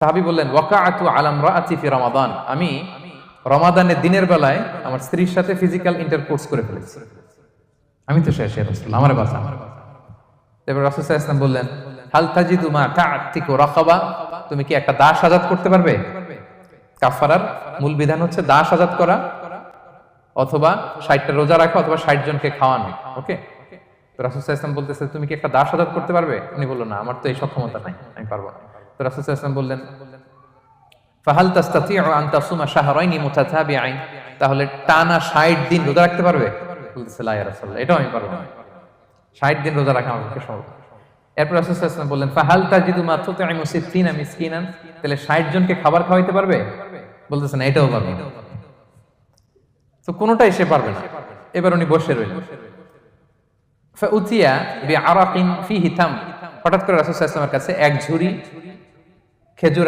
সাহাবি বললেন, ওয়াকাআতু আলাম রাআতি ফি রমাদান। আমি রমাদানের দিনের বেলায় আমার স্ত্রীর সাথে ফিজিক্যাল ইন্টারকোর্স করে ফেলেছি। আমি তো শেষ আমার বাসা রাসূল সাল্লাল্লাহু আলাইহি বললেন, হাল তাজিদু মা তা'তিকু রাকাবা? তুমি কি একটা দাস আজাদ করতে পারবে? কাফারার মূল বিধান হচ্ছে দাস আজাদ করা অথবা ষাটটা রোজা রাখা অথবা ষাট জনকে খাওয়ানো, ওকে? তো রাসুল ইসলাম বলতেছে, তুমি কি একটা দাস আজাদ করতে পারবে? উনি বলল, না, আমার তো এই সক্ষমতা নাই, আমি পারব না। তো বললেন, ফাহাল তাস্তাতিউ আন তাসুমা শাহরাইনি মুতাতাবিআইন? তাহলে টানা 60 দিন রোজা রাখতে পারবে? বলতেছে, লা এটাও আমি পারব 60 দিন রোজা রাখা আমার পক্ষে সম্ভব এরপর বললেন, ফাহাল তাজিদু তাহলে 60 জনকে খাবার খাওয়াইতে পারবে? বলতেছে, না, এটাও তো কোনোটাই সে পারবে না। এবার উনি বসে রইলেন। ফাউতিয়া বিআরাকিন ফিহি তাম। হঠাৎ করে রাসূল সাল্লাল্লাহু কাছে এক ঝুড়ি খেজুর